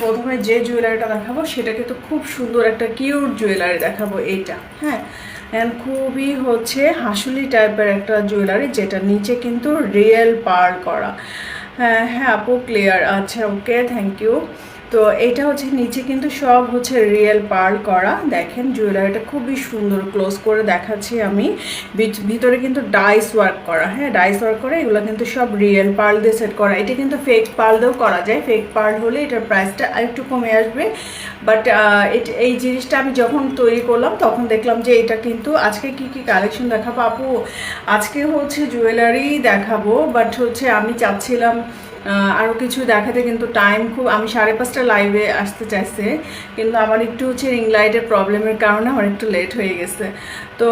প্রথমে যে জুয়েলারিটা দেখাবো সেটা কিন্তু খুব সুন্দর একটা কিউট জুয়েলারি দেখাবো এইটা। হ্যাঁ? অ্যান্ড খুবই হচ্ছে হাসুলি টাইপের একটা জুয়েলারি যেটা নিচে কিন্তু রিয়েল পার করা। হ্যাঁ হ্যাঁ আপু ক্লিয়ার আচ্ছা ওকে থ্যাংক ইউ তো এটা হচ্ছে নিচে কিন্তু সব হচ্ছে রিয়েল পার্ল করা। দেখেন জুয়েলারিটা খুবই সুন্দর ক্লোজ করে দেখাচ্ছি আমি। ভিত- ভিতরে কিন্তু ডাইস ওয়ার্ক করা হ্যাঁ? ডাইস ওয়ার্ক করা, এগুলো কিন্তু সব রিয়েল পার্ল দিয়ে সেট করা। এটা কিন্তু ফেক পার্ল দিয়েও করা যায়। ফেক পার্ল হলে এটার প্রাইসটা আরেকটু কমে আসবে। বাট এই জিনিসটা আমি যখন তৈরি করলাম, তখন দেখলাম যে এটা কিন্তু আজকে কি কি কালেকশন দেখাবো আপু? আজকে হচ্ছে জুয়েলারি দেখাবো। বাট হচ্ছে আমি চাচ্ছিলাম আরও কিছু দেখাতে কিন্তু টাইম খুব, আমি সাড়ে পাঁচটা লাইভে আসতে চাইছে, কিন্তু আমার একটু হচ্ছে রিং লাইটের প্রবলেমের কারণে আমার একটু লেট হয়ে গেছে। তো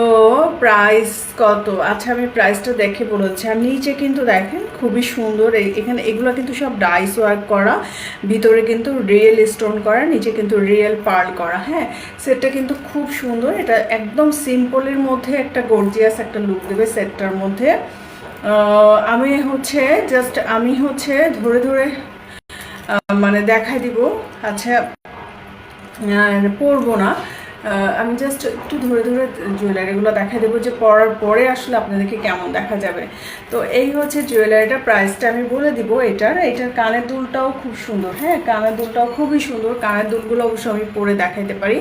প্রাইস কত? আচ্ছা আমি প্রাইসটা দেখে বলেছি। আর নিচে কিন্তু দেখেন, খুবই সুন্দর এখানে এগুলো কিন্তু সব ডাইস ওয়ার্ক করা, ভিতরে কিন্তু রিয়েল স্টোন করা, নিচে কিন্তু রিয়েল পার্ল করা হ্যাঁ? সেটটা কিন্তু খুব সুন্দর, এটা একদম সিম্পলের মধ্যে একটা গর্জিয়াস একটা লুক দেবে সেটটার মধ্যে। আমি হচ্ছে জাস্ট আমি হচ্ছে ধরে ধরে মানে দেখাই দিব। আচ্ছা পরবো না। আমি জাস্ট একটু ধরে ধরে জুয়েলারিগুলো দেখাই দেবো যে পরার পরে আসলে আপনাদেরকে কেমন দেখা যাবে। তো এই হচ্ছে জুয়েলারিটার প্রাইসটা আমি বলে দিব এটার। এটার কানের দুলটাও খুব সুন্দর হ্যাঁ? কানের দুলটাও খুবই সুন্দর। কানের দুলগুলো অবশ্য আমি পরে দেখাইতে পারি।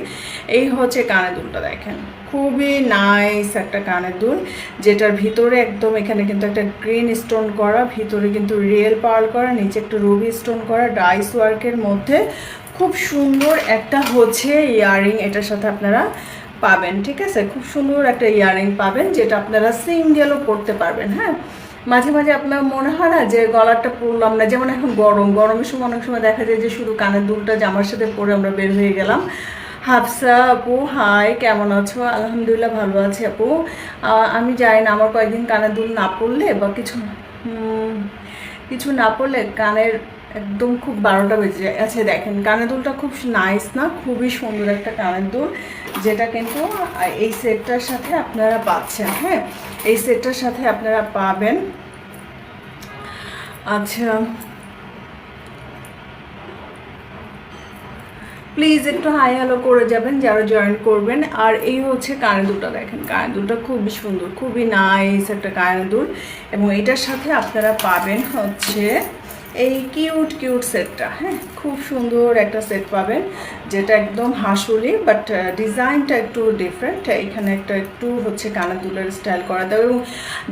এই হচ্ছে কানের দুলটা দেখেন। খুবই নাইস একটা কানের দুল, যেটার ভিতরে একদম এখানে কিন্তু একটা গ্রিন স্টোন করা, ভিতরে কিন্তু রিয়েল পার্ল করা, নিচে একটা রুবি স্টোন করা ডাইস ওয়ার্কের মধ্যে খুব সুন্দর একটা হচ্ছে ইয়ারিং এটার সাথে আপনারা পাবেন, ঠিক আছে? খুব সুন্দর একটা ইয়ারিং পাবেন, যেটা আপনারা সিঙ্গেলও পরতে পারবেন হ্যাঁ? মাঝে মাঝে আপনার মনে হয় না যে গলাটা পরলাম না, যেমন এখন গরম, গরমের সময় অনেক সময় দেখা যায় যে শুধু কানের দুলটা জামার সাথে পরে আমরা বের হয়ে গেলাম। হাফসা আপু, হাই, কেমন আছো? আলহামদুলিল্লাহ ভালো আছি আপু। আমি জানি না আমার কয়েকদিন কানের দুল না পড়লে বা কিছু কিছু না পড়লে কানের একদম খুব বারোটা বেজে যায়। আচ্ছা দেখেন, কানের দুলটা খুব নাইস না? খুবই সুন্দর একটা কানের দুল, যেটা কিন্তু এই সেটটার সাথে আপনারা পাচ্ছেন হ্যাঁ? এই সেটটার সাথে আপনারা পাবেন আচ্ছা প্লিজ একটু হাই হ্যালো করে যাবেন, যারা জয়েন করবেন। আর এই হচ্ছে কানে দুলটা, দেখেন কানে দুলটা খুবই সুন্দর, খুবই নাইস একটা কানে দুল। এবং এটার সাথে আপনারা পাবেন হচ্ছে এই কিউট কিউট সেটটা হ্যাঁ? খুব সুন্দর একটা সেট পাবেন, যেটা একদম হাসুলি বাট ডিজাইনটা একটু ডিফারেন্ট এখানে একটা একটু হচ্ছে কানের দুলের স্টাইল করা দেবে এবং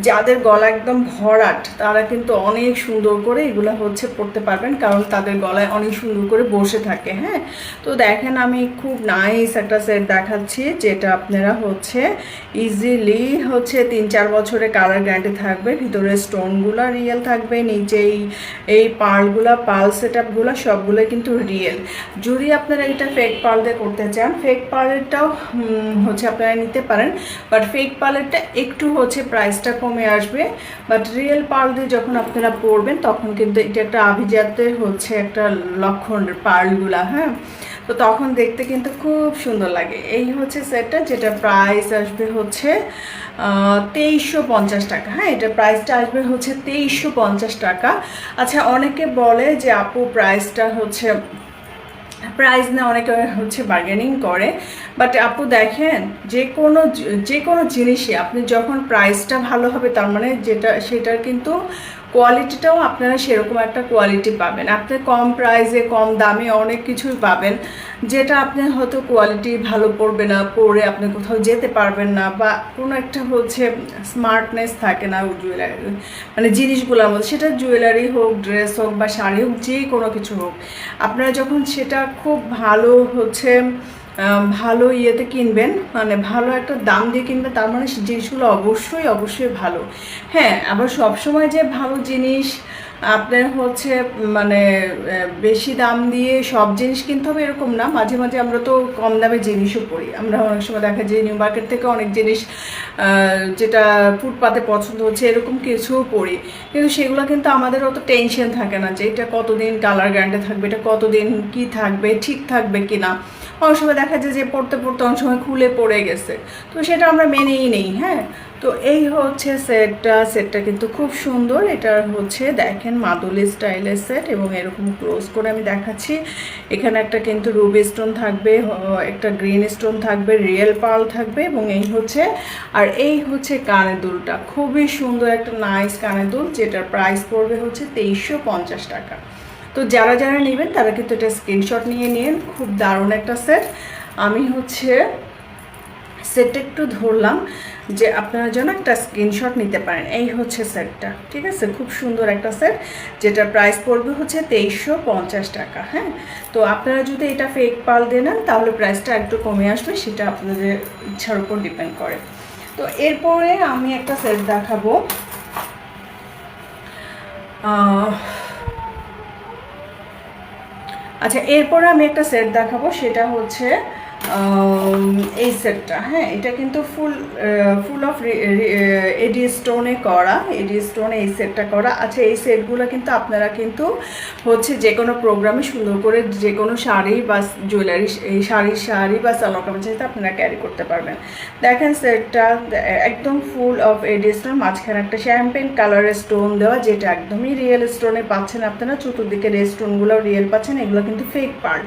যাদের গলা একদম ভরাট, তারা কিন্তু অনেক সুন্দর করে এগুলো হচ্ছে পড়তে পারবেন, কারণ তাদের গলায় অনেক সুন্দর করে বসে থাকে হ্যাঁ? তো দেখেন আমি খুব নাইস একটা সেট দেখাচ্ছি, যেটা আপনারা হচ্ছে ইজিলি হচ্ছে তিন চার বছরের কালার গ্যারান্টি থাকবে, ভিতরে স্টোনগুলো রিয়েল থাকবে, নিচে এই পার্লগুলো পার্ল সেট আপগুলো সবগুলো কিন্তু রিয়েল যদি আপনারা এটা ফেক পার্ল করতে চান ফেক পার্লেরটাও হচ্ছে আপনারা নিতে পারেন বাট ফেক পার্লেরটা একটু হচ্ছে প্রাইসটা কমে আসবে বাট রিয়েল পার্ল দিয়ে যখন আপনারা পড়বেন তখন কিন্তু এটা একটা আভিজাতের হচ্ছে একটা লক্ষণ পার্লগুলা হ্যাঁ? তো তখন দেখতে কিন্তু খুব সুন্দর লাগে। এই হচ্ছে সেটটা যেটা প্রাইস আসবে হচ্ছে তেইশশো পঞ্চাশ টাকা। হ্যাঁ এটা প্রাইসটা আসবে হচ্ছে তেইশশো পঞ্চাশ টাকা। আচ্ছা অনেকে বলে যে আপু প্রাইসটা হচ্ছে প্রাইস না অনেকে হচ্ছে বার্গেনিং করে। বাট আপু দেখেন, যে কোনো যে কোনো জিনিসই আপনি যখন প্রাইসটা ভালো হবে, তার মানে যেটা, সেটার কিন্তু কোয়ালিটিটাও আপনারা সেরকম একটা কোয়ালিটি পাবেন। আপনি কম প্রাইসে কম দামে অনেক কিছুই পাবেন, যেটা আপনার হয়তো কোয়ালিটি ভালো পড়বে না পরে আপনি কোথাও যেতে পারবেন না বা কোনো একটা হচ্ছে স্মার্টনেস থাকে না জুয়েলারি মানে জিনিসগুলোর মধ্যে। সেটা জুয়েলারি হোক ড্রেস হোক বা শাড়ি হোক যে কোনো কিছু হোক। আপনারা যখন সেটা খুব ভালো হচ্ছে ভালো ইয়েতে কিনবেন মানে ভালো একটা দাম দিয়ে কিনবেন, তার মানে জিনিসগুলো অবশ্যই অবশ্যই ভালো। হ্যাঁ আবার সবসময় যে ভালো জিনিস আপনার হচ্ছে মানে বেশি দাম দিয়ে সব জিনিস কিনতে হবে এরকম না। মাঝে মাঝে আমরা তো কম দামে জিনিসও পড়ি আমরা অনেক সময় দেখা যায় নিউ মার্কেট থেকে অনেক জিনিস যেটা ফুটপাতে পছন্দ হচ্ছে, এরকম কিছুও পড়ি কিন্তু সেগুলো কিন্তু আমাদের অত টেনশন থাকে না যে এটা কতদিন কালার গ্যারান্টি থাকবে, এটা কতদিন কি থাকবে, ঠিক থাকবে কি না অনেক সময় দেখা যায় যে পড়তে পড়তে অনেক সময় খুলে পড়ে গেছে। তো সেটা আমরা মেনেই নেই হ্যাঁ? তো এই হচ্ছে সেটটা। সেটটা কিন্তু খুব সুন্দর। এটা হচ্ছে দেখেন মাদুলি স্টাইলের সেট এবং এরকম ক্লোজ করে আমি দেখাচ্ছি। এখানে একটা কিন্তু রুবি স্টোন থাকবে একটা গ্রিন স্টোন থাকবে, রিয়েল পার্ল থাকবে এবং এই হচ্ছে, আর এই হচ্ছে কানের দুলটা। খুবই সুন্দর একটা নাইস কানের দুল, যেটার প্রাইস পড়বে হচ্ছে তেইশশো টাকা। তো যারা যারা নেবেন, তারা কিন্তু এটা স্ক্রিনশট নিয়ে নিন। খুব দারুণ একটা সেট আমি হচ্ছে সেটটা একটু ধরলাম যে আপনারা যেন একটা স্ক্রিনশট নিতে পারেন। এই হচ্ছে সেটটা ঠিক আছে? খুব সুন্দর একটা সেট যেটা প্রাইস পড়বে হচ্ছে তেইশশো পঞ্চাশ টাকা হ্যাঁ? তো আপনারা যদি এটা ফেক পাল দিয়ে নেন, তাহলে প্রাইসটা একটু কমে আসবে, সেটা আপনাদের ইচ্ছার উপর ডিপেন্ড করে। তো এরপরে আমি একটা সেট দেখাবো। আচ্ছা এরপরে আমি একটা সেট দেখাবো সেটা হচ্ছে এই সেটটা হ্যাঁ এটা কিন্তু ফুল ফুল অফ এডি স্টোনে করা, এডি স্টোনে এই সেটটা করা। আচ্ছা এই সেটগুলো কিন্তু আপনারা কিন্তু হচ্ছে যে কোনো প্রোগ্রামে সুন্দর করে যে কোনো শাড়ি বা জুয়েলারি, এই শাড়ি শাড়ি বা সালোয়ার কামিজেতে আপনারা ক্যারি করতে পারবেন। দেখেন সেটটা একদম ফুল অফ এডি স্টোন, মাঝখানে একটা শ্যাম্পেন কালারের স্টোন দেওয়া, যেটা একদমই রিয়েল স্টোনে পাচ্ছেন আপনারা, চতুর্দিকে রে স্টোনগুলো রিয়েল পাচ্ছেন, এগুলো কিন্তু ফেক পার্ল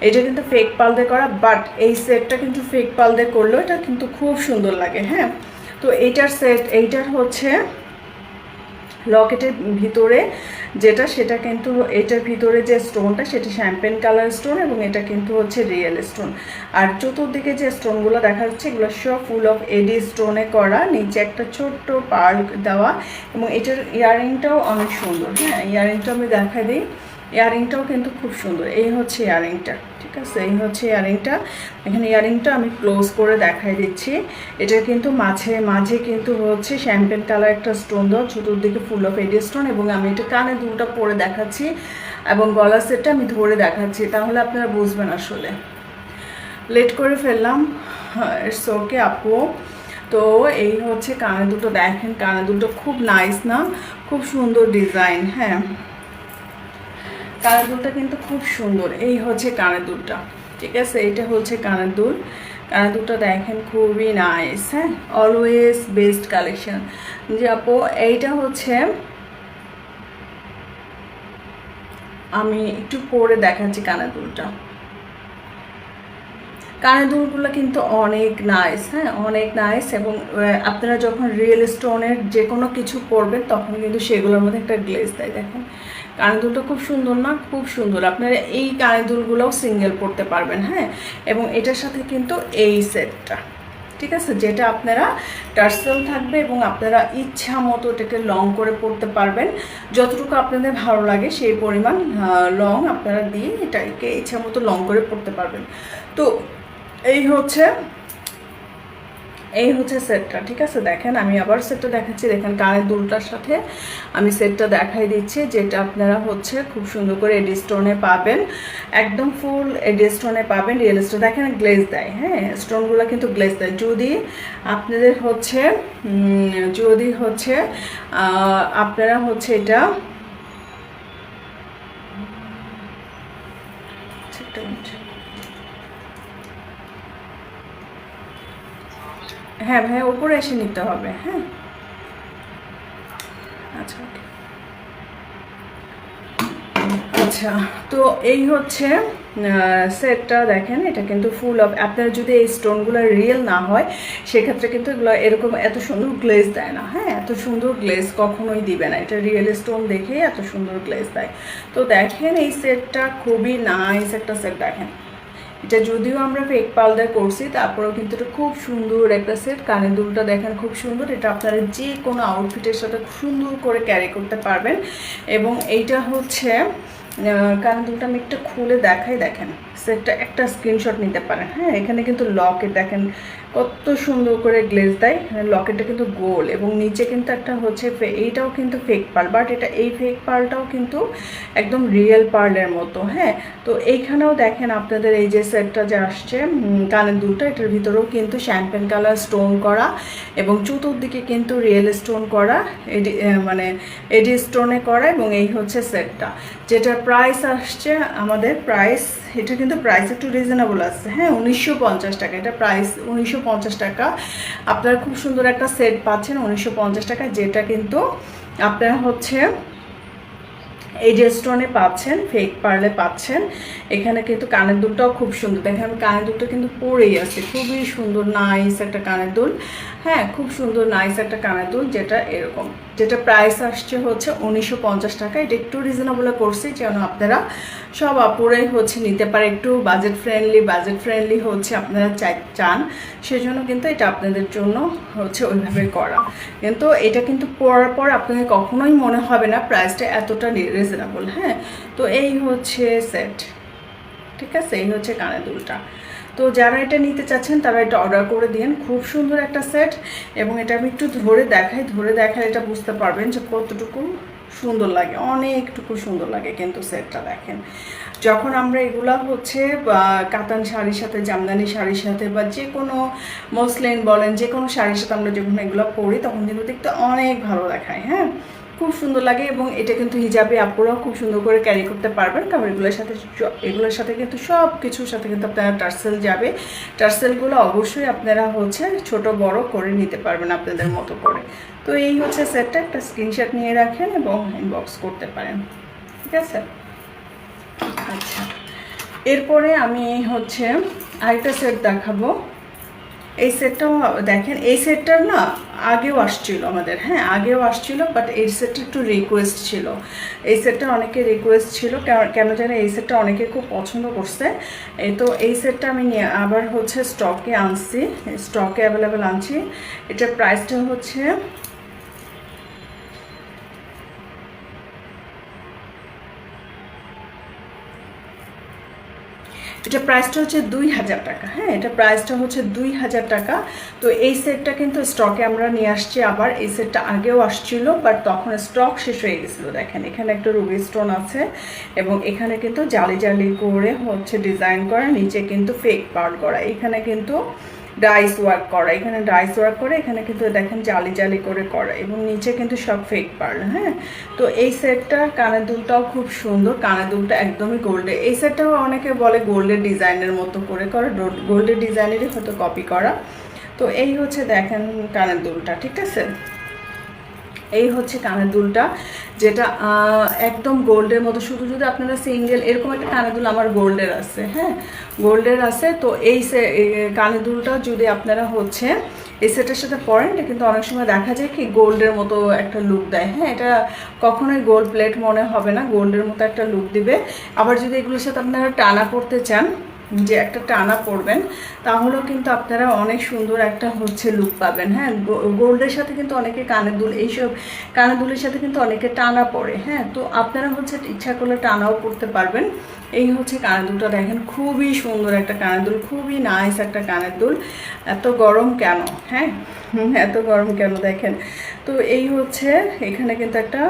এটা কিন্তু ফেক পাল দিয়ে করা বাট এই সেটটা কিন্তু ফেক পাল দিয়ে এটা কিন্তু খুব সুন্দর লাগে হ্যাঁ? তো এইটার সেট এইটার হচ্ছে লকেটের ভিতরে যেটা, সেটা কিন্তু, এটার ভিতরে যে স্টোনটা সেটা শ্যাম্পেন কালার স্টোন এবং এটা কিন্তু হচ্ছে রিয়েল স্টোন আর চতুর্দিকে যে স্টোনগুলো দেখা যাচ্ছে, এগুলো সব ফুল অফ এডি স্টোনে করা, নিচে একটা ছোট্ট পার্ক দেওয়া এবং এটার ইয়ারিংটাও অনেক সুন্দর হ্যাঁ? ইয়ারিংটা আমি দেখা দিই। ইয়ারিংটাও কিন্তু খুব সুন্দর। এই হচ্ছে ইয়ারিংটা, ঠিক আছে? এই হচ্ছে ইয়ারিংটা। এখানে ইয়ারিংটা আমি ক্লোজ করে দেখাই দিচ্ছি। এটা কিন্তু মাঝে মাঝে কিন্তু হচ্ছে শ্যাম্পেন কালার একটা স্টোন দেওয়া, চতুর্দিকে ফুল অফ এডি স্টোন এবং আমি এটা কানে দুটা পরে দেখাচ্ছি এবং গলার সেটটা আমি ধরে দেখাচ্ছি। তাহলে আপনারা বুঝবেন আসলে। লেট করে ফেললাম। ইটস ওকে আপু। তো এই হচ্ছে কানে দুটো দেখেন কানে দুটো খুব নাইস না? খুব সুন্দর ডিজাইন হ্যাঁ। কানের দুলটা কিন্তু খুব সুন্দর। এই হচ্ছে কানের দুলটা, ঠিক আছে? এটা হচ্ছে কানের দুল। কানের দুলটা দেখেন খুবই নাইস হ্যাঁ? অলওয়েজ বেস্ট কালেকশন যে আপু, এইটা হচ্ছে আমি একটু পরে দেখাচ্ছি কানের দুলটা। কানের দুলগুলো কিন্তু অনেক নাইস হ্যাঁ? অনেক নাইস এবং আপনারা যখন রিয়েল স্টোনের যে কোনো কিছু পরবেন, তখন কিন্তু সেগুলোর মধ্যে একটা গ্লেজ দেয়, দেখেন। কানের দুলটা খুব সুন্দর না? খুব সুন্দর। আপনারা এই কানের দুলগুলোও সিঙ্গেল পরতে পারবেন হ্যাঁ? এবং এটার সাথে কিন্তু এই সেটটা, ঠিক আছে? যেটা আপনারা টার্সেল থাকবে এবং আপনারা ইচ্ছা মতো এটাকে লং করে পড়তে পারবেন। যতটুকু আপনাদের ভালো লাগে সেই পরিমাণ লং আপনারা দিয়ে এটাকে ইচ্ছা মতো লং করে পড়তে পারবেন। তো এই হচ্ছে এই হচ্ছে সেটটা ঠিক আছে? দেখেন আমি আবার সেটটা দেখাচ্ছি। দেখেন কানের দুলটার সাথে আমি সেটটা দেখাই দিচ্ছি যেটা আপনারা হচ্ছে খুব সুন্দর করে এডি স্টোনে পাবেন। একদম ফুল এডি স্টোনে পাবেন রিয়েল স্টোন দেখেন গ্লেজ দেয় হ্যাঁ? স্টোনগুলো কিন্তু গ্লেজ দেয়। যদি আপনাদের হচ্ছে যদি হচ্ছে আপনারা হচ্ছে এটা আচ্ছা, একটা মিনিট। হ্যাঁ ভাই ওপরে এসে নিতে হবে হ্যাঁ? আচ্ছা আচ্ছা তো এই হচ্ছে সেটটা দেখেন, এটা কিন্তু ফুল অফ আপনার যদি এই স্টোনগুলো রিয়েল না হয়, সেক্ষেত্রে কিন্তু এগুলো এরকম এত সুন্দর গ্লেজ দেয় না হ্যাঁ? এত সুন্দর গ্লেজ কখনোই দিবে না, এটা রিয়েল স্টোন দেখেই এত সুন্দর গ্লেজ দেয়। তো দেখেন এই সেটটা খুবই নাইস একটা সেট দেখেন। এটা যদিও আমরা ফেক পালদার করছি তারপরেও কিন্তু এটা খুব সুন্দর একটা সেট কানের দুলটা দেখেন খুব সুন্দর। এটা আপনারা যে কোনো আউটফিটের সাথে সুন্দর করে ক্যারি করতে পারবেন। এবং এইটা হচ্ছে কানে দুলটা আমি একটু খুলে দেখাই। দেখেন সেটটা একটা স্ক্রিনশট নিতে পারেন। হ্যাঁ এখানে কিন্তু লকেট দেখেন কত সুন্দর করে গ্লেজ দেয়। লকেটটা কিন্তু গোল এবং নিচে কিন্তু একটা হচ্ছে এইটাও কিন্তু ফেক পার্ল বাট এটা এই ফেক পালটাও কিন্তু একদম রিয়েল পার্লের মতো হ্যাঁ? তো এইখানেও দেখেন আপনাদের এই যে সেটটা যে আসছে কানের দুলটা, এটার ভিতরেও কিন্তু শ্যাম্পেন কালার স্টোন করা এবং চতুর্দিকে কিন্তু রিয়েল স্টোন করা, এডি মানে এডি স্টোনে করা এবং এই হচ্ছে সেটটা যেটার প্রাইস আসছে আমাদের প্রাইস এটা কিন্তু প্রাইস একটু রিজনেবল আছে। হ্যাঁ উনিশশো পঞ্চাশ টাকা। এটা প্রাইস উনিশশো পঞ্চাশ টাকা। আপনারা খুব সুন্দর একটা সেট পাচ্ছেন উনিশশো পঞ্চাশ টাকা যেটা কিন্তু আপনার হচ্ছে এই যে স্টোনে পাচ্ছেন ফেক পার্লে পাচ্ছেন। এখানে কিন্তু কানের দুলটাও খুব সুন্দর। দেখেন, আমি কানের দুলটা কিন্তু পরেই আছে। খুবই সুন্দর নাইস একটা কানের দুল। হ্যাঁ খুব সুন্দর নাইস একটা কানের দুল, যেটা এরকম। যেটা প্রাইস আসছে হচ্ছে উনিশশো পঞ্চাশ টাকা। এটা একটু রিজনেবলে করছি, যেন আপনারা সব আপুরাই হচ্ছে নিতে পারে। একটু বাজেট ফ্রেন্ডলি বাজেট ফ্রেন্ডলি হচ্ছে আপনারা চাই, চান। সেজন্য কিন্তু এটা আপনাদের জন্য হচ্ছে ওইভাবে করা। কিন্তু এটা কিন্তু পরার পর আপনাদের কখনোই মনে হবে না প্রাইসটা এতটা রিজনেবল হ্যাঁ? তো এই হচ্ছে সেট ঠিক আছে? এই হচ্ছে কানের দুলটা। তো যারা এটা নিতে চাচ্ছেন, তারা এটা অর্ডার করে দিন। খুব সুন্দর একটা সেট এবং এটা আমি একটু ধরে দেখাই, ধরে দেখালে এটা বুঝতে পারবেন যে কতটুকু সুন্দর লাগে, অনেকটুকু সুন্দর লাগে কিন্তু সেটটা দেখেন। যখন আমরা এগুলা হচ্ছে কাতান শাড়ির সাথে, জামদানি শাড়ির সাথে, বা যে কোনো মসলিন বলেন, যে কোনো শাড়ির সাথে আমরা যখন এগুলো পরি, তখন কিন্তু দেখতে অনেক ভালো দেখায় হ্যাঁ? খুব সুন্দর লাগে এবং এটা কিন্তু হিজাবে আপুরাও খুব সুন্দর করে ক্যারি করতে পারবেন। কারণ এগুলোর সাথে এগুলোর সাথে কিন্তু সব কিছুর সাথে কিন্তু আপনারা টার্সেল যাবে। টার্সেলগুলো অবশ্যই আপনারা হচ্ছে ছোট, বড় করে নিতে পারবেন আপনাদের মতো করে। তো এই হচ্ছে সেটটা, একটা স্ক্রিনশট নিয়ে রাখেন এবং ইনবক্স করতে পারেন। ঠিক আছে? আচ্ছা। এরপরে আমি হচ্ছে আরেকটা সেট দেখাবো। এই সেটটাও দেখেন, এই সেটটার না আগেও আসছিল আমাদের হ্যাঁ আগেও আসছিল বাট এই সেটটা একটু রিকোয়েস্ট ছিল। এই সেটটা অনেকে রিকোয়েস্ট ছিল, কেন- জানে এই সেটটা অনেকে খুব পছন্দ করছে। এই তো এই সেটটা আমি নিয়ে আবার হচ্ছে স্টকে আনছি স্টকে অ্যাভেলেবেল আনছি। এটার প্রাইসটা হচ্ছে এটা প্রাইসটা হচ্ছে দুই হাজার টাকা হ্যাঁ? এটা প্রাইসটা হচ্ছে দুই হাজার টাকা। তো এই সেটটা কিন্তু স্টকে আমরা নিয়ে আসছি আবার, এই সেটটা আগেও আসছিল বাট তখন স্টক শেষ হয়ে গেছিল। দেখেন, এখানে একটা রুবি স্টোন আছে এবং এখানে কিন্তু জালি জালি করে হচ্ছে ডিজাইন করা, নিচে কিন্তু ফেক পার্ট করা। এখানে কিন্তু ডাইস ওয়ার্ক করা। এখানে ডাইস ওয়ার্ক করে, এখানে কিন্তু দেখেন জালি জালি করে করা এবং নিচে কিন্তু সব ফেক পার্ল হ্যাঁ? তো এই সেটটা কানের দুলটাও খুব সুন্দর, কানের দুলটা একদমই গোল্ডে এই সেটটাও অনেকে বলে গোল্ডের ডিজাইনের মতো করে করা গোল্ডের ডিজাইনেরই হয়তো কপি করা। তো এই হচ্ছে দেখেন কানের দুলটা, ঠিক আছে? এই হচ্ছে কানের দুলটা, যেটা একদম গোল্ডের মতো। শুধু যদি আপনারা সিঙ্গেল, এরকম একটা কানের দুল আমার গোল্ডের আছে হ্যাঁ? গোল্ডের আছে, তো এই কানের দুলটা যদি আপনারা হচ্ছে, এই সেটের সাথে পরেন কিন্তু অনেক সময় দেখা যায় কি গোল্ডের মতো একটা লুক দেয় হ্যাঁ? এটা কখনোই গোল্ড প্লেট মনে হবে না, গোল্ডের মতো একটা লুক দিবে। আবার যদি এগুলোর সাথে আপনারা টানা করতে চান যে একটা টানা পরবেন, তাহলেও কিন্তু আপনারা অনেক সুন্দর একটা হচ্ছে লুক পাবেন। হ্যাঁ গোল্ডের সাথে কিন্তু অনেকে কানের দুল, এইসব কানের দুলের সাথে কিন্তু অনেকে টানা পড়ে হ্যাঁ তো আপনারা হচ্ছে ইচ্ছা করলে টানাও করতে পারবেন। এই হচ্ছে কানের দুলটা দেখেন, খুবই সুন্দর একটা কানের দুল, খুবই নাইস একটা কানের দুল। এত গরম কেন? হ্যাঁ এত গরম কেন দেখেন? তো এই হচ্ছে এখানে কিন্তু একটা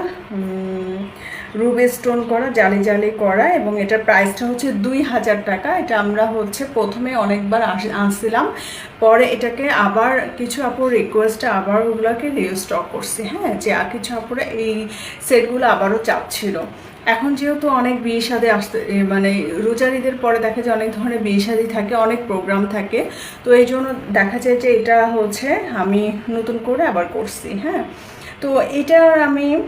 রুবি স্টোন করা, জালি জালি করা এবং এটার প্রাইসটা হচ্ছে দুই হাজার টাকা। এটা আমরা হচ্ছে প্রথমে অনেকবার আস- আনছিলাম। পরে এটাকে আবার কিছু আপুর রিকোয়েস্টে আবার ওগুলোকে রিস্টক করছি হ্যাঁ? যে আর কিছু আপুরা এই সেটগুলো আবারও চাচ্ছিল। এখন যেহেতু অনেক বিয়ে শাদী আসতে মানে রোজার ঈদের পরে দেখা যায় অনেক ধরনের বিয়ে শাদী থাকে, অনেক প্রোগ্রাম থাকে। তো এই জন্য দেখা যায় যে এটা হচ্ছে আমি নতুন করে আবার করছি হ্যাঁ? তো এটার আমি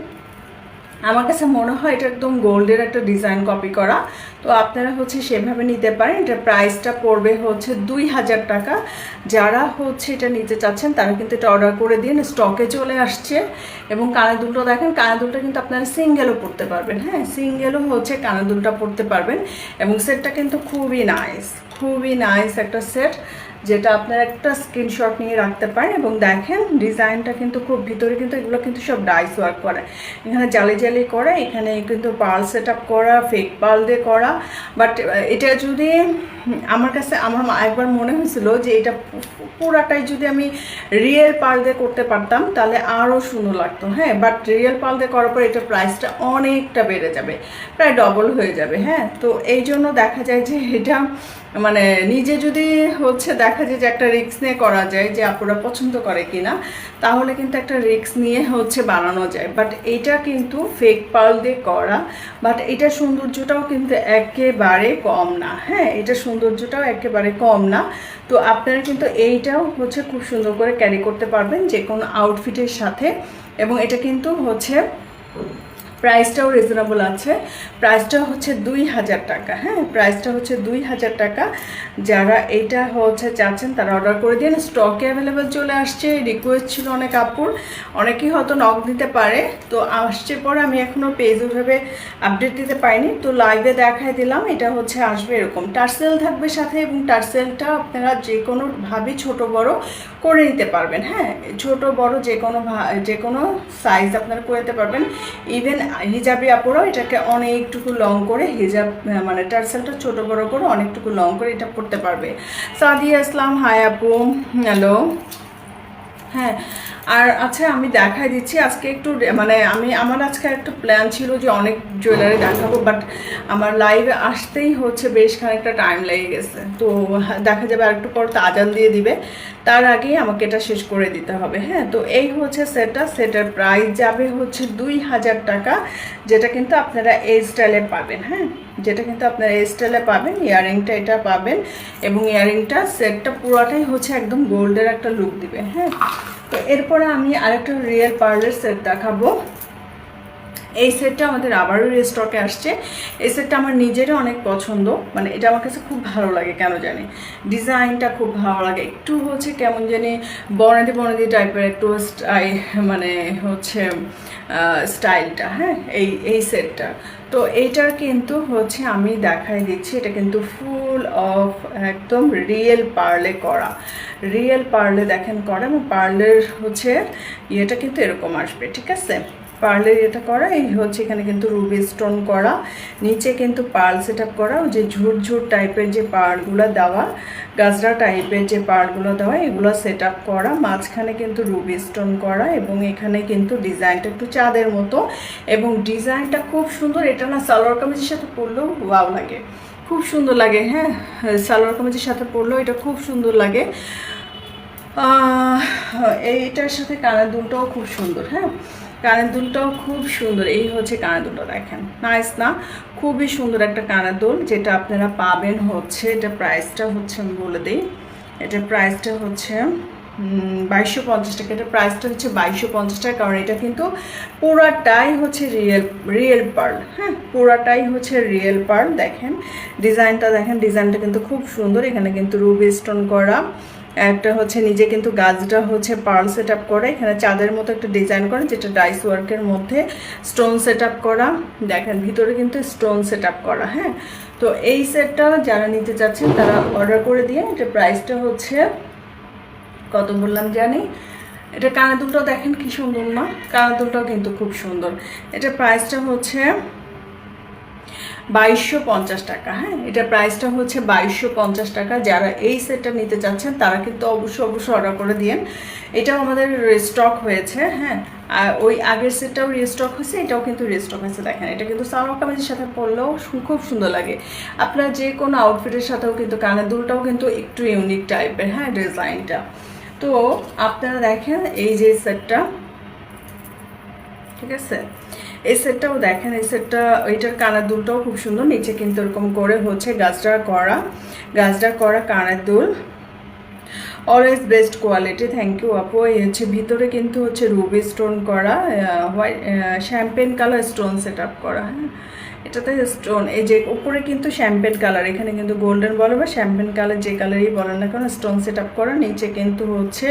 আমার কাছে মনে হয় এটা একদম গোল্ডের একটা ডিজাইন কপি করা। তো আপনারা হচ্ছে সেভাবে নিতে পারেন। এটার প্রাইসটা পড়বে হচ্ছে দুই হাজার টাকা। যারা হচ্ছে এটা নিতে চাচ্ছেন, তারা কিন্তু এটা অর্ডার করে দিন স্টকে চলে আসছে। এবং কানের দুলটা দেখেন কানের দুলটা কিন্তু আপনারা সিঙ্গেলও পড়তে পারবেন। হ্যাঁ সিঙ্গেলও হচ্ছে কানের দুলটা পড়তে পারবেন। এবং সেটটা কিন্তু খুবই নাইস খুবই নাইস একটা সেট যেটা আপনার একটা স্ক্রিনশট নিয়ে রাখতে পারেন এবং দেখেন ডিজাইনটা কিন্তু খুব ভিতরে কিন্তু এগুলো কিন্তু সব ডাইস ওয়ার্ক করা। এখানে জালি জালি করা, এখানে কিন্তু পার্ল সেট আপ করা ফেক পাল দিয়ে করা। বাট এটা যদি, আমার কাছে, আমার একবার মনে হয়েছিল যে এটা পুরাটাই যদি আমি রিয়েল পাল দিয়ে করতে পারতাম, তাহলে আরও সুন্দর লাগতো হ্যাঁ? বাট রিয়েল পাল দিয়ে করার পর এটার প্রাইসটা অনেকটা বেড়ে যাবে, প্রায় ডবল হয়ে যাবে হ্যাঁ? তো এই জন্য দেখা যায় যে এটা মানে নিজে যদি হচ্ছে দেখা যায় যে একটা রিস্ক নিয়ে করা যায় যে আপুরা পছন্দ করে কিনা, তাহলে কিন্তু একটা রিক্স নিয়ে হচ্ছে বানানো যায়। বাট এটা কিন্তু ফেক পাল দিয়ে করা বাট এটা সৌন্দর্যটাও কিন্তু একেবারে কম না। হ্যাঁ এটা সৌন্দর্যটাও একেবারে কম না। তো আপনারা কিন্তু এইটাও হচ্ছে খুব সুন্দর করে ক্যারি করতে পারবেন যে কোনো আউটফিটের সাথে। এবং এটা কিন্তু হচ্ছে প্রাইসটাও রিজনেবল আছে। প্রাইসটা হচ্ছে দুই হাজার টাকা হ্যাঁ? প্রাইসটা হচ্ছে দুই হাজার টাকা। যারা এটা হচ্ছে চাচ্ছেন, তারা অর্ডার করে দিন। স্টকে অ্যাভেলেবেল চলে আসছে রিকোয়েস্ট ছিল অনেক আপুর। অনেকেই হয়তো নক দিতে পারে। তো আসছে পর আমি এখনও পেজ ওইভাবে আপডেট দিতে পারিনি। তো লাইভে দেখাই দিলাম, এটা হচ্ছে আসবে এরকম। টার্সেল থাকবে সাথে এবং টার্সেলটা আপনারা যে কোনোভাবে ছোট, বড় করে নিতে পারবেন হ্যাঁ? ছোট, বড় যে কোনো যে কোনো সাইজ আপনারা করে নিতে পারবেন। ইভেন হিজাবি আপুরাও এটাকে অনেকটুকু লং করে হিজাব মানে টার্সেলটা ছোটো বড়ো করে অনেকটুকু লং করে এটা পড়তে পারবে। সাদিয়া ইসলাম হায় আপু হ্যালো হ্যাঁ আর আচ্ছা আমি দেখাই দিচ্ছি। আজকে একটু মানে আমি, আমার আজকে একটা প্ল্যান ছিল যে অনেক জুয়েলারি দেখাবো বাট আমার লাইভে আসতেই হচ্ছে, বেশ খানিকটা টাইম লেগে গেছে। তো দেখা যাবে আর একটু পর তো আজান দিয়ে দিবে। তার আগেই আমাকে এটা শেষ করে দিতে হবে হ্যাঁ? তো এই হচ্ছে সেটটা সেটার প্রাইস যাবে হচ্ছে দুই হাজার টাকা, যেটা কিন্তু আপনারা এই স্টাইলে পাবেন হ্যাঁ? যেটা কিন্তু আপনারা স্টাইলে পাবেন, ইয়ারিংটা এটা পাবেন এবং ইয়ারিংটা সেটটা পুরোটাই হচ্ছে একদম গোল্ডের একটা লুক দিবে হ্যাঁ? তো এরপরে আমি আরেকটা রিয়েল পার্লের সেট দেখাবো। এই সেটটা আমাদের আবারও রিস্টকে আসছে। এই সেটটা আমার নিজেরও অনেক পছন্দ মানে এটা আমার কাছে খুব ভালো লাগে, কেন জানি? ডিজাইনটা খুব ভালো লাগে, একটু হচ্ছে কেমন জানি বর্ণাদি বর্ণাদি টাইপের একটু মানে হচ্ছে স্টাইলটা হ্যাঁ? এই এই সেটটা তো এটা কিন্তু হচ্ছে আমি দেখাই দিচ্ছি, এটা কিন্তু ফুল অফ একদম রিয়েল পার্লে করা। রিয়েল পার্লে দেখেন করা, এবং পার্লের হচ্ছে ইয়েটা কিন্তু এরকম আসবে, ঠিক আছে? পার্লের এটা করা, এই হচ্ছে এখানে কিন্তু রুবি স্টোন করা, নিচে কিন্তু পার্ল সেট আপ করা যে ঝুরঝুর টাইপের যে পার্লগুলো দেওয়া গাজরা টাইপের যে পার্লগুলো দেওয়া, এগুলো সেট আপ করা, মাঝখানে কিন্তু রুবি স্টোন করা এবং এখানে কিন্তু ডিজাইনটা একটু চাঁদের মতো এবং ডিজাইনটা খুব সুন্দর, এটা না সালোয়ার কামিজের সাথে পরলেও ওয়াও লাগে, খুব সুন্দর লাগে হ্যাঁ সালোয়ার কামিজের সাথে পরলেও এটা খুব সুন্দর লাগে। এইটার সাথে কানের দুলটাও খুব সুন্দর হ্যাঁ। কানের দুলটাও খুব সুন্দর। এই হচ্ছে কানের দুলটা দেখেন। নাইস না? খুবই সুন্দর একটা কানের দুল যেটা আপনারা পাবেন হচ্ছে, এটা প্রাইসটা হচ্ছে আমি বলে দিই। এটা প্রাইসটা হচ্ছে বাইশশো পঞ্চাশ টাকা। এটা প্রাইসটা হচ্ছে বাইশশো পঞ্চাশ টাকা, কারণ এটা কিন্তু পুরাটাই হচ্ছে রিয়েল রিয়েল পার্ল হ্যাঁ? পুরাটাই হচ্ছে রিয়েল পার্ল দেখেন। ডিজাইনটা দেখেন ডিজাইনটা কিন্তু খুব সুন্দর। এখানে কিন্তু রুবি স্টোন করা। একটা হচ্ছে নিজে কিন্তু গাছটা হচ্ছে পার্ল সেট আপ করে, এখানে চাঁদের মতো একটা ডিজাইন করে, যেটা ডাইস ওয়ার্কের মধ্যে স্টোন সেট আপ করা, দেখেন ভিতরে কিন্তু স্টোন সেট আপ করা হ্যাঁ? তো এই সেটটা যারা নিতে চাচ্ছেন, তারা অর্ডার করে দিয়ে, এটা প্রাইসটা হচ্ছে কত বললাম জানি? এটা কানে দুলটাও দেখেন কি সুন্দর না কানে দুলটাও কিন্তু খুব সুন্দর। এটা প্রাইসটা হচ্ছে বাইশশো পঞ্চাশ টাকা হ্যাঁ? এটা প্রাইসটা হচ্ছে বাইশশো পঞ্চাশ টাকা। যারা এই সেটটা নিতে চাচ্ছেন, তারা কিন্তু অবশ্যই অবশ্যই অর্ডার করে দিন এটাও আমাদের রিস্টক হয়েছে হ্যাঁ? আর ওই আগের সেটটাও রিস্টক হয়েছে, এটাও কিন্তু রিস্টক হয়েছে, দেখেন। এটা কিন্তু সালোয়ার কামিজের সাথে পরলেও খুব সুন্দর লাগে। আপনার যে কোনো আউটফিটের সাথেও কিন্তু কানের দুলটাও কিন্তু একটু ইউনিক টাইপের হ্যাঁ ডিজাইনটা তো আপনারা দেখেন, এই যে সেটটা ঠিক আছে? এই সেটটাও দেখেন, এই সেটটা ওইটার কানের দুলটাও খুব সুন্দর। নিচে কিন্তু এরকম করে হচ্ছে গাছটা করা গাছটা করা কানের দুল। Always best quality thank you আপু। এই হচ্ছে ভিতরে কিন্তু হচ্ছে রুবি স্টোন করা white champagne colour stone set up করা হ্যাঁ। এটাতে স্টোন এই যে উপরে কিন্তু শ্যাম্পেন কালার এখানে কিন্তু গোল্ডেন বলে বা শ্যাম্পেন কালার যে কালারই বলেন না কেন স্টোন সেট আপ করা। নিচে কিন্তু হচ্ছে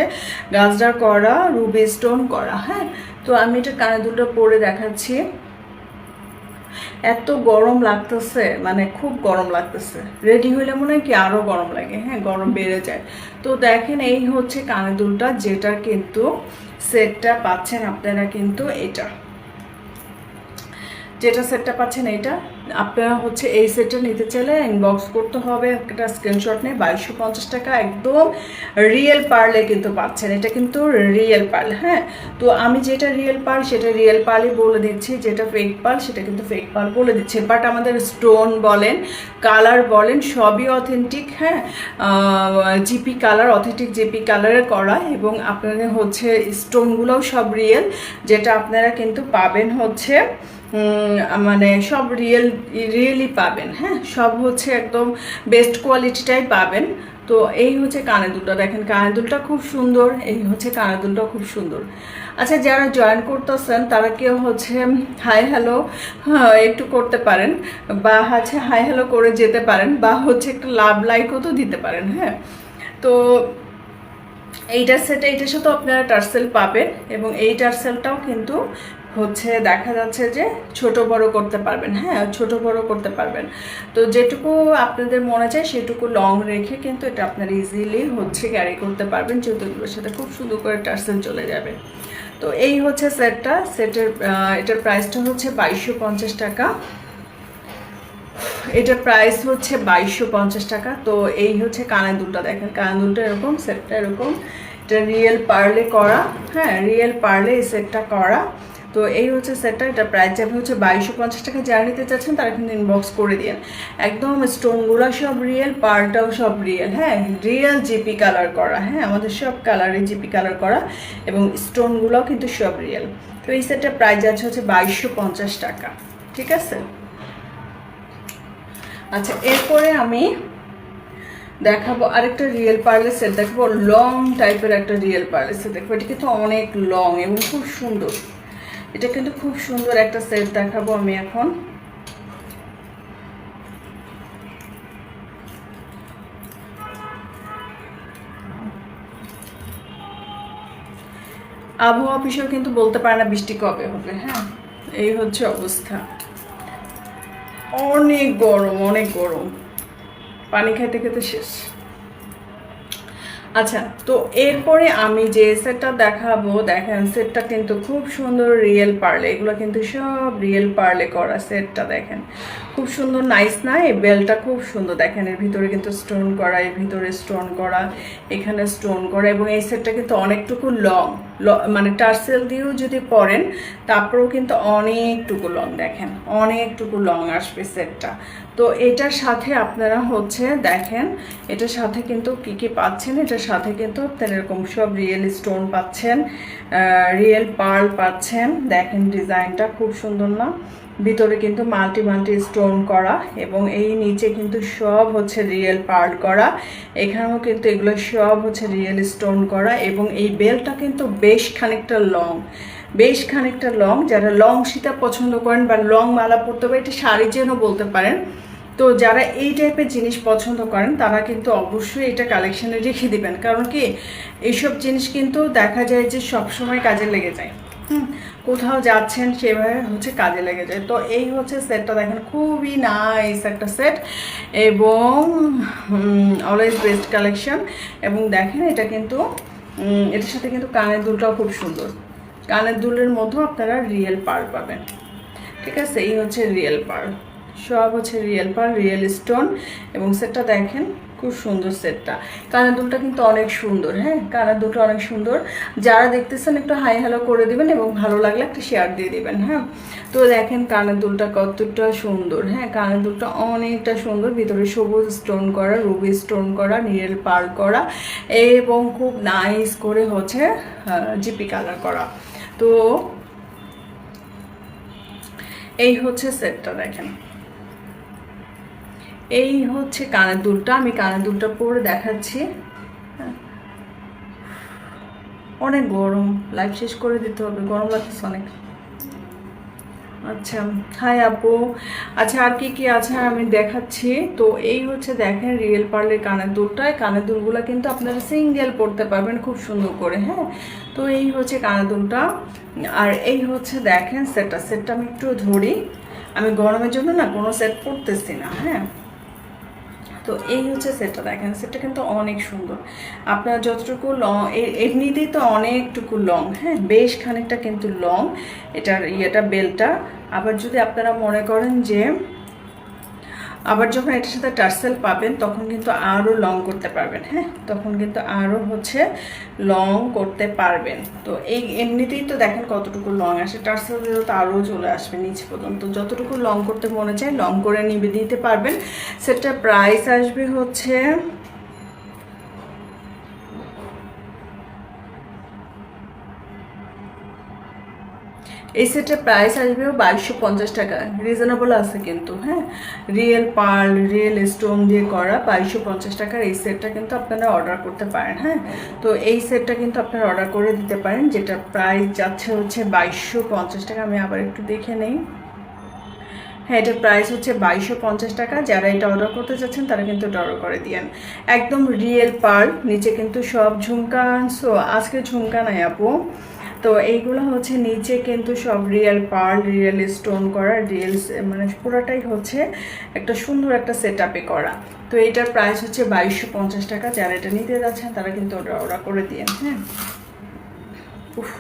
গাছটা করা রুবি স্টোন করা হ্যাঁ। তো আমি এটা কানে দুলটা পরে দেখাচ্ছি। এত গরম লাগতেছে মানে খুব গরম লাগতেছে। রেডি হইলে মনে হয় কি আরও গরম লাগে হ্যাঁ গরম বেড়ে যায়। তো দেখেন এই হচ্ছে কানে দুলটা, যেটা কিন্তু সেটটা পাচ্ছেন আপনারা কিন্তু এটা। যেটা সেটটা পাচ্ছেন এটা আপনারা হচ্ছে এই সেটটা নিতে চাইলে ইনবক্স করতে হবে, একটা স্ক্রিনশট নিয়ে বাইশশো পঞ্চাশ টাকা একদম রিয়েল পার্লে কিন্তু পাচ্ছেন। এটা কিন্তু রিয়েল পার্ল হ্যাঁ? তো আমি যেটা রিয়েল পার্ল সেটা রিয়েল পার্লই বলে দিচ্ছি। যেটা ফেক পার্ল সেটা কিন্তু ফেক পার্ল বলে দিচ্ছি। বাট আমাদের স্টোন বলেন কালার বলেন, সবই অথেন্টিক হ্যাঁ? জিপি কালার অথেন্টিক জিপি কালারে করা এবং আপনাদের হচ্ছে স্টোনগুলোও সব রিয়েল যেটা আপনারা কিন্তু পাবেন হচ্ছে মানে সব রিয়েল রিয়েলি পাবেন হ্যাঁ? সব হচ্ছে একদম বেস্ট কোয়ালিটিটাই পাবেন। তো এই হচ্ছে কানে দুলটা। দেখেন কানে দুলটা খুব সুন্দর, এই হচ্ছে কানে দুলটা খুব সুন্দর। আচ্ছা যারা জয়েন করতেছেন, তারা কেউ হচ্ছে হাই হ্যালো হ্যাঁ একটু করতে পারেন, বা হচ্ছে হাই হ্যালো করে যেতে পারেন, বা হচ্ছে একটা লাভ লাইকও তো দিতে পারেন হ্যাঁ? তো এইটার সেটে এইটার সাথেও আপনারা টার্সেল পাবেন, এবং এই টার্সেলটাও কিন্তু হচ্ছে দেখা যাচ্ছে যে ছোট বড় করতে পারবেন হ্যাঁ ছোট বড় করতে পারবেন। তো যেটুকু আপনাদের মনে চায় সেটুকু লং রেখে কিন্তু এটা আপনারা ইজিলি হচ্ছে ক্যারি করতে পারবেন, যেহেতু সাথে খুব সুন্দর করে টার্সেল চলে যাবে। তো এই হচ্ছে সেটটা, সেটের এটার প্রাইসটা হচ্ছে বাইশশো পঞ্চাশ টাকা। এটার প্রাইস হচ্ছে বাইশশো পঞ্চাশ টাকা। তো এই হচ্ছে কানের দুলটা দেখেন কানের দুলটা এরকম, সেটটা এরকম। এটা রিয়েল পার্লে করা হ্যাঁ রিয়েল পার্লে এই সেটটা করা। তো এই হচ্ছে সেটটা এটা প্রাইস যাবে হচ্ছে বাইশশো পঞ্চাশ টাকা যারা নিতে চাচ্ছেন, তারা কিন্তু ইনবক্স করে দিন। একদম স্টোনগুলো সব রিয়েল পার্লটাও সব রিয়েল হ্যাঁ? রিয়েল জিপি কালার করা হ্যাঁ? আমাদের সব কালারে জিপি কালার করা এবং স্টোনগুলোও কিন্তু সব রিয়েল তো এই সেটটার প্রাইস যাচ্ছে হচ্ছে বাইশশো পঞ্চাশ টাকা, ঠিক আছে? আচ্ছা এরপরে আমি দেখাবো আরেকটা রিয়েল পার্লের সেট দেখাবো লং টাইপের একটা রিয়েল পার্লের সেট দেখব, এটা কিন্তু অনেক লং এবং খুব সুন্দর। এটা কিন্তু খুব সুন্দর একটা সেট দেখাবো আমি এখন। আবহাওয়া অফিসেও কিন্তু বলতে পারে না বৃষ্টি কবে হবে হ্যাঁ? এই হচ্ছে অবস্থা। অনেক গরম অনেক গরম। পানি খাইতে খেতে শেষ। আচ্ছা তো এরপরে আমি যে সেটটা দেখাবো, দেখেন সেটটা কিন্তু খুব সুন্দর রিয়েল পার্লে এগুলো কিন্তু সব রিয়েল পার্লে করা সেটটা দেখেন। খুব সুন্দর নাইস না? এই বেলটা খুব সুন্দর, দেখেন এর ভিতরে কিন্তু স্টোন করা, এর ভিতরে স্টোন করা, এখানে স্টোন করা এবং এই সেটটা কিন্তু অনেকটুকু লং মানে টার্সেল দিয়েও যদি পরেন তারপরেও কিন্তু অনেকটুকু লং দেখেন, অনেকটুকু লং আসবে সেটটা তো এটার সাথে আপনারা হচ্ছে দেখেন, এটার সাথে কিন্তু কি কি পাচ্ছেন? এটার সাথে কিন্তু এরকম সব রিয়েল স্টোন পাচ্ছেন রিয়েল পার্ল পাচ্ছেন। দেখেন ডিজাইনটা খুব সুন্দর না? ভিতরে কিন্তু মাল্টি মাল্টি স্টোন করা এবং এই নিচে কিন্তু সব হচ্ছে রিয়েল পার্ল করা। এখানেও কিন্তু এগুলো সব হচ্ছে রিয়েল স্টোন করা এবং এই বেলটা কিন্তু বেশ খানিকটা লং বেশ খানিকটা লং যারা লং সীতা পছন্দ করেন বা লং মালা পরতে পারে এটা শাড়ি যেন বলতে পারেন তো যারা এই টাইপের জিনিস পছন্দ করেন, তারা কিন্তু অবশ্যই এটা কালেকশানে রেখে দিবেন। কারণ কি এইসব জিনিস কিন্তু দেখা যায় যে সব সময় কাজে লেগে যায়। কোথাও যাচ্ছেন সেভাবে হচ্ছে কাজে লেগে যায়। তো এই হচ্ছে সেটটা দেখেন, খুবই নাইস একটা সেট এবং অলওয়েজ বেস্ট কালেকশন এবং দেখেন এটা কিন্তু এটার সাথে কিন্তু কানের দুলটাও খুব সুন্দর। কানের দুলের মধ্যেও আপনারা রিয়েল পার পাবেন। ঠিক আছে? এই হচ্ছে রিয়েল পার্ল সব হচ্ছে রিয়েল পার রিয়েল স্টোন এবং সেটটা দেখেন খুব সুন্দর সেটটা কানের দুলটা কিন্তু অনেক সুন্দর হ্যাঁ? কানের দুলটা অনেক সুন্দর। যারা দেখতেছেন একটু হাই হ্যালো করে দিবেন এবং ভালো লাগলে একটা শেয়ার দিয়ে দিবেন হ্যাঁ? তো দেখেন কানের দুলটা কতটা সুন্দর হ্যাঁ? কানের দুলটা অনেকটা সুন্দর। ভিতরে সবুজ স্টোন করা রুবি স্টোন করা রিয়েল পার করা এবং খুব নাইস করে হচ্ছে জিপি কালার করা। তো এই হচ্ছে সেটটা দেখেন। এই হচ্ছে কানের দুলটা, আমি কানের দুলটা পরে দেখাচ্ছি। হ্যাঁ। অনেক গরম লাইভ শেষ করে দিতে হবে, গরম লাগতেছে অনেক। আচ্ছা হাই আপু। আচ্ছা আর কি কি আছে আমি দেখাচ্ছি? তো এই হচ্ছে দেখেন রিয়েল পার্লের কানের দুলটা, এই কানের দুলগুলো কিন্তু আপনারা সিঙ্গেল পড়তে পারবেন খুব সুন্দর করে হ্যাঁ। তো এই হচ্ছে কানের দুলটা, আর এই হচ্ছে দেখেন সেটটা সেটটা আমি একটু ধরি। আমি গরমের জন্য না কোনো সেট পরতেছি না হ্যাঁ। তো এই হচ্ছে সেটটা দেখেন সেটটা কিন্তু অনেক সুন্দর। আপনার যতটুকু লং এমনিতেই তো অনেকটুকু লং হ্যাঁ বেশ খানিকটা কিন্তু লং এটার ইয়েটা বেলটা আবার যদি আপনারা মনে করেন যে আবার যখন এটার সাথে টার্সেল পাবেন, তখন কিন্তু আরও লং করতে পারবেন হ্যাঁ? তখন কিন্তু আরও হচ্ছে লং করতে পারবেন। তো এই এমনিতেই তো দেখেন কতটুকু লং আসে টার্সেল দিলেও তো আরও চলে আসবে নিচ পর্যন্ত। যতটুকু লং করতে মনে চায় লং করে নিবে, দিতে পারবেন। সেটা প্রাইস আসবে হচ্ছে এই সেটের প্রাইস আসবে বাইশশো পঞ্চাশ টাকা। রিজনেবল আছে কিন্তু হ্যাঁ? রিয়েল পার্ল রিয়েল স্টোন দিয়ে করা বাইশশো পঞ্চাশ টাকার এই সেটটা কিন্তু আপনারা অর্ডার করতে পারেন হ্যাঁ? তো এই সেটটা কিন্তু আপনারা অর্ডার করে দিতে পারেন, যেটা প্রাইস যাচ্ছে হচ্ছে বাইশশো পঞ্চাশ টাকা। আমি আবার একটু দেখে নেই। হ্যাঁ এটার প্রাইস হচ্ছে বাইশশো পঞ্চাশ টাকা। যারা এটা অর্ডার করতে চাচ্ছেন তারা কিন্তু এটা অর্ডার করে দিয়েন। একদম রিয়েল পার্ল নিচে কিন্তু সব ঝুমকা। সো আজকে ঝুমকা নাই আপু। তো এইগুলো হচ্ছে নিচে কিন্তু সব রিয়েল পার্ল রিয়েল স্টোন করা রিয়েল মানে পুরোটাই হচ্ছে একটা সুন্দর একটা সেট করা। তো এইটার প্রাইস হচ্ছে বাইশশো পঞ্চাশ টাকা। যারা এটা নিতে যাচ্ছেন, তারা কিন্তু ওটা অর্ডার করে দিয়েন হ্যাঁ। উফ।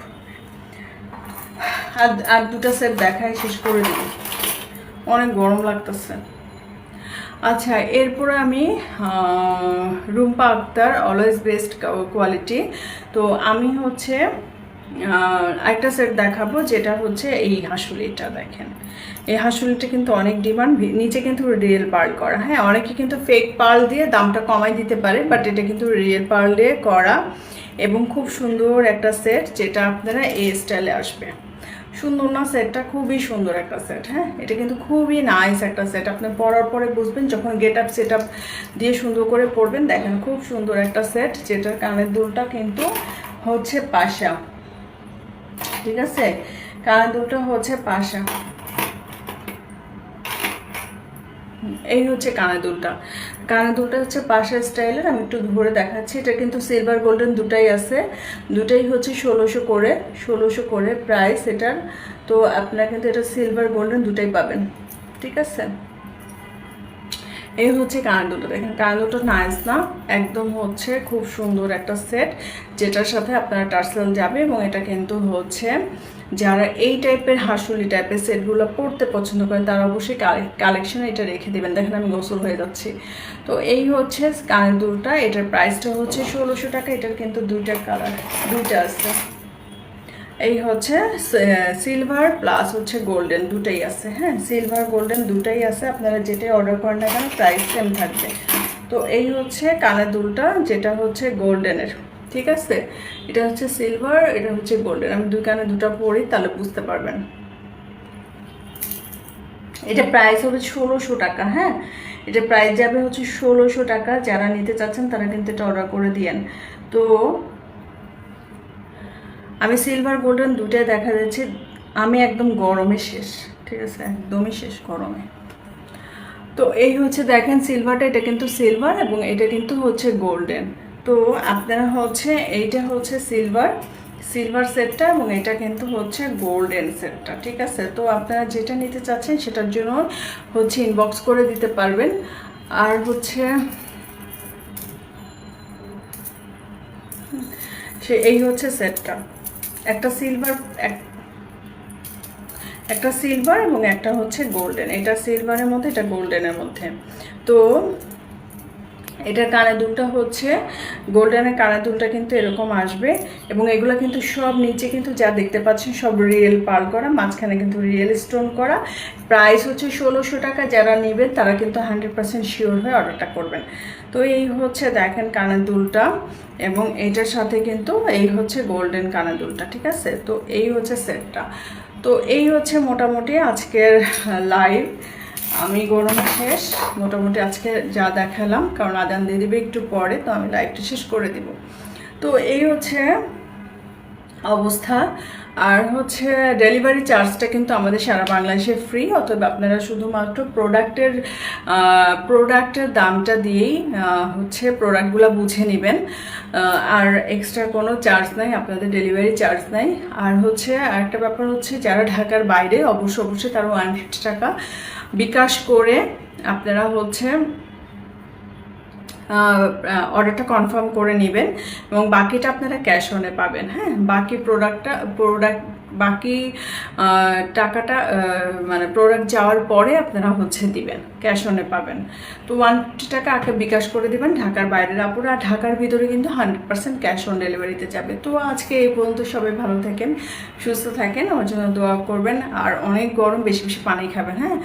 আর আর দুটো সেট দেখায়, শেষ করে দিই অনেক গরম লাগতেছে। আচ্ছা এরপরে আমি Rumpa Akter always best quality তো আমি হচ্ছে একটা সেট দেখাবো, যেটা হচ্ছে এই হাঁসুলিটা দেখেন। এই হাঁসুলিটা কিন্তু অনেক ডিমান্ড নিচে কিন্তু রিয়েল পার্ল করা। হ্যাঁ অনেকে কিন্তু ফেক পার্ল দিয়ে দামটা কমাই দিতে পারে বাট এটা কিন্তু রিয়েল পার্ল দিয়ে করা এবং খুব সুন্দর একটা সেট যেটা আপনারা এই স্টাইলে আসবে। সুন্দর না সেটটা খুবই সুন্দর একটা সেট হ্যাঁ? এটা কিন্তু খুবই নাইস একটা সেট আপনি পরার পরে বুঝবেন, যখন গেট আপ সেট আপ দিয়ে সুন্দর করে পরবেন, দেখেন খুব সুন্দর একটা সেট যেটার কানের দুলটা কিন্তু হচ্ছে পাশা। ঠিক আছে? কানের দুলটা হচ্ছে পাশা। এই হচ্ছে কানের দুলটা কানের দুলটা হচ্ছে পাশের স্টাইলের আমি একটু ধরে দেখাচ্ছি। এটা কিন্তু সিলভার গোল্ডেন দুটাই আছে। দুটাই হচ্ছে ষোলোশো করে ষোলোশো করে প্রাইস এটার। তো আপনারা কিন্তু এটা সিলভার গোল্ডেন দুটাই পাবেন। ঠিক আছে? এই হচ্ছে কানের দুটো দেখেন কানের দুটো নাইস না? একদম হচ্ছে খুব সুন্দর একটা সেট যেটার সাথে আপনারা টার্সেল যাবে এবং এটা কিন্তু হচ্ছে যারা এই টাইপের হাসুলি টাইপের সেটগুলো পড়তে পছন্দ করেন, তারা অবশ্যই কালেকশনে এটা রেখে দেবেন। দেখেন, আমি গোসল হয়ে যাচ্ছি। তো এই হচ্ছে কানের দুলটা এটার প্রাইসটা হচ্ছে ষোলোশো টাকা, এটার কিন্তু দুইটা কালার দুইটা আছে। এই হচ্ছে সিলভার প্লাস হচ্ছে গোল্ডেন দুটাই আছে হ্যাঁ? সিলভার গোল্ডেন দুটাই আছে, আপনারা যেটাই অর্ডার করেন না কেন প্রাইস সেম থাকবে। তো এই হচ্ছে কানের দুলটা, যেটা হচ্ছে গোল্ডেনের ঠিক আছে? এটা হচ্ছে সিলভার এটা হচ্ছে গোল্ডেন আমি দুই কানে দুটো পরি তাহলে বুঝতে পারবেন। এটা প্রাইস হবে ষোলোশো টাকা হ্যাঁ? এটা প্রাইস যাবে হচ্ছে ষোলোশো টাকা, যারা নিতে চাচ্ছেন তারা কিন্তু এটা অর্ডার করে দিয়েন। তো আমি সিলভার গোল্ডেন দুটাই দেখা যাচ্ছে। আমি একদম গরমে শেষ, ঠিক আছে? একদমই শেষ গরমে। তো এই হচ্ছে দেখেন সিলভারটা এটা কিন্তু সিলভার এবং এটা কিন্তু হচ্ছে গোল্ডেন তো আপনারা হচ্ছে, এইটা হচ্ছে সিলভার সিলভার সেটটা এবং এটা কিন্তু হচ্ছে গোল্ডেন সেটটা ঠিক আছে? তো আপনারা যেটা নিতে চাচ্ছেন সেটার জন্য হচ্ছে ইনবক্স করে দিতে পারবেন। আর হচ্ছে, সে, এই হচ্ছে সেটটা একটা সিলভার একটা সিলভার এবং একটা হচ্ছে গোল্ডেন এটা সিলভারের মধ্যে, এটা গোল্ডেনের মধ্যে। তো এটার কানের দুলটা হচ্ছে, গোল্ডেনের কানের দুলটা কিন্তু এরকম আসবে এবং এগুলো কিন্তু সব নিচে কিন্তু যা দেখতে পাচ্ছেন সব রিয়েল পাল করা, মাঝখানে কিন্তু রিয়েল স্টোন করা। প্রাইস হচ্ছে ষোলোশো টাকা, যারা নেবেন তারা কিন্তু হান্ড্রেড পার্সেন্ট শিওর হয়ে অর্ডারটা করবেন। তো এই হচ্ছে দেখেন কানের দুলটা এবং এটার সাথে কিন্তু এই হচ্ছে গোল্ডেন কানের দুলটা, ঠিক আছে? তো এই হচ্ছে সেটটা তো এই হচ্ছে মোটামুটি আজকের লাইভ আমি গরম শেষ। মোটামুটি আজকে যা দেখালাম, কারণ আদান দিয়ে দিবে একটু পরে, তো আমি লাইভটা শেষ করে দিব। তো এই হচ্ছে অবস্থা। আর হচ্ছে ডেলিভারি চার্জটা কিন্তু আমাদের সারা বাংলাদেশে ফ্রি অথবা আপনারা শুধুমাত্র প্রোডাক্টের প্রোডাক্টের দামটা দিয়েই হচ্ছে প্রোডাক্টগুলো বুঝে নেবেন। আর এক্সট্রা কোনো চার্জ নাই, আপনাদের ডেলিভারি চার্জ নাই। আর হচ্ছে, আরেকটা ব্যাপার হচ্ছে, যারা ঢাকার বাইরে অবশ্য অবশ্যই তারা ওয়ান ফিফটি টাকা বিকাশ করে আপনারা হচ্ছে অর্ডারটা কনফার্ম করে নেবেন এবং বাকিটা আপনারা ক্যাশ অনে পাবেন হ্যাঁ? বাকি প্রোডাক্টটা প্রোডাক্ট বাকি টাকাটা মানে প্রোডাক্ট যাওয়ার পরে আপনারা হচ্ছে দিবেন ক্যাশ অনে পাবেন। তো ওয়ান টাকা আগে বিকাশ করে দিবেন ঢাকার বাইরের আপুরা আর ঢাকার ভিতরে কিন্তু হান্ড্রেড পার্সেন্ট ক্যাশ অন ডেলিভারিতে যাবে। তো আজকে এই পর্যন্ত সবাই ভালো থাকেন, সুস্থ থাকেন, আমার জন্য দোয়া করবেন, আর অনেক গরম, বেশি বেশি পানি খাবেন হ্যাঁ?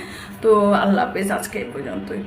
তো আল্লাহ হাফেজ আজকে এই পর্যন্তই।